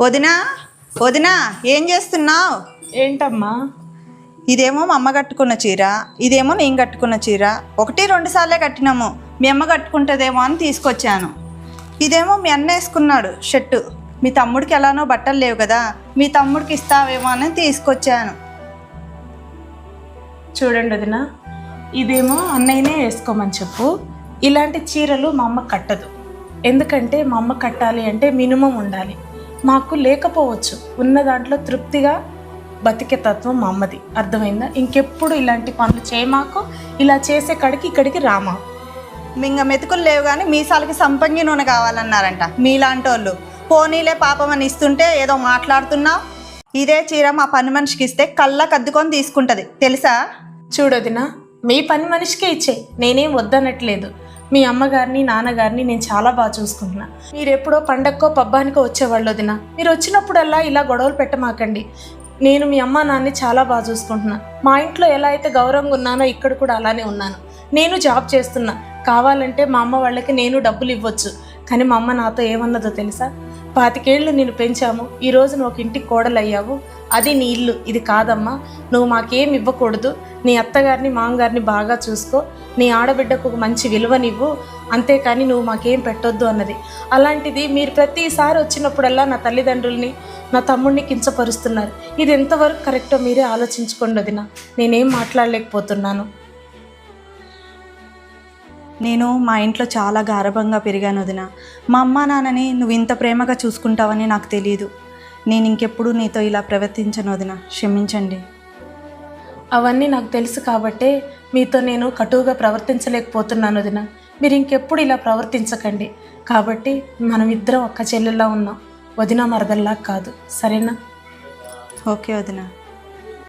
వదినా వదినా ఏం చేస్తున్నావు? ఏంటమ్మా? ఇదేమో మా అమ్మ కట్టుకున్న చీర ఇదేమో నేను కట్టుకున్న చీర. ఒకటి రెండు సార్లే కట్టినాము. మీ అమ్మ కట్టుకుంటుందేమో అని తీసుకొచ్చాను. ఇదేమో మీ అన్న వేసుకున్నాడు షర్టు. మీ తమ్ముడికి ఎలానో బట్టలు లేవు కదా మీ తమ్ముడికి ఇస్తావేమో అని తీసుకొచ్చాను. చూడండి వదిన ఇదేమో అన్నయ్యనే వేసుకోమని చెప్పు. ఇలాంటి చీరలు మా అమ్మ కట్టదు. ఎందుకంటే మా అమ్మ కట్టాలి అంటే మినిమం ఉండాలి. మాకు లేకపోవచ్చు. ఉన్న దాంట్లో తృప్తిగా బతికే తత్వం మా అమ్మది. అర్థమైందా? ఇంకెప్పుడు ఇలాంటి పనులు చేయమాకు ఇలా చేసే కాడికి ఇక్కడికి రామా మింగ మెతుకులు లేవు కానీ మీసాలకి సంపంగి నూనె కావాలన్నారంట మీలాంటి వాళ్ళు పోనీలే పాపం అని ఇస్తుంటే ఏదో మాట్లాడుతున్నావు ఇదే చీర మా పని మనిషికి ఇస్తే కళ్ళ కద్దుకొని తీసుకుంటది. తెలుసా? చూడొదినా మీ పని మనిషికే ఇచ్చే. నేనేం వద్దనట్లేదు. మీ అమ్మగారిని నాన్నగారిని నేను చాలా బాగా చూసుకుంటున్నా. మీరు ఎప్పుడో పండక్కో పబ్బానికో వచ్చేవాళ్ళు వదిన మీరు వచ్చినప్పుడల్లా ఇలా గొడవలు పెట్టమాకండి. నేను మీ అమ్మ నాన్నని చాలా బాగా చూసుకుంటున్నా. మా ఇంట్లో ఎలా అయితే గౌరవంగా ఉన్నానో ఇక్కడ కూడా అలానే ఉన్నాను. నేను జాబ్ చేస్తున్నా. కావాలంటే మా అమ్మ వాళ్ళకి నేను డబ్బులు ఇవ్వచ్చు. కానీ మా అమ్మ నాతో ఏమన్నదో తెలుసా? పాతికేళ్ళు నేను పెంచాము ఈ నువ్వు ఒక ఇంటికి కోడలయ్యావు. అది నీ ఇల్లు ఇది కాదమ్మా. నువ్వు మాకేం ఇవ్వకూడదు. నీ అత్తగారిని మామగారిని బాగా చూసుకో. నీ ఆడబిడ్డకు ఒక మంచి విలువనివ్వు. అంతేకాని నువ్వు మాకేం పెట్టొద్దు అన్నది. అలాంటిది మీరు ప్రతిసారి వచ్చినప్పుడల్లా నా తల్లిదండ్రుల్ని నా తమ్ముడిని కించపరుస్తున్నారు. ఇది ఎంతవరకు కరెక్టో మీరే ఆలోచించుకోండి వదిన. నేనేం మాట్లాడలేకపోతున్నాను. నేను మా ఇంట్లో చాలా గారభంగా పెరిగాను వదిన. మా అమ్మ నాన్నని నువ్వు ఇంత ప్రేమగా చూసుకుంటావని నాకు తెలియదు నేను ఇంకెప్పుడు నీతో ఇలా ప్రవర్తించను వదిన. క్షమించండి. అవన్నీ నాకు తెలుసు కాబట్టే మీతో నేను కటువుగా ప్రవర్తించలేకపోతున్నాను వదిన. మీరు ఇంకెప్పుడు ఇలా ప్రవర్తించకండి. కాబట్టి మనం ఇద్దరం ఒక్క చెల్లెల్లా ఉన్నాం. వదిన మరదల్లా కాదు. సరేనా? ఓకే వదిన.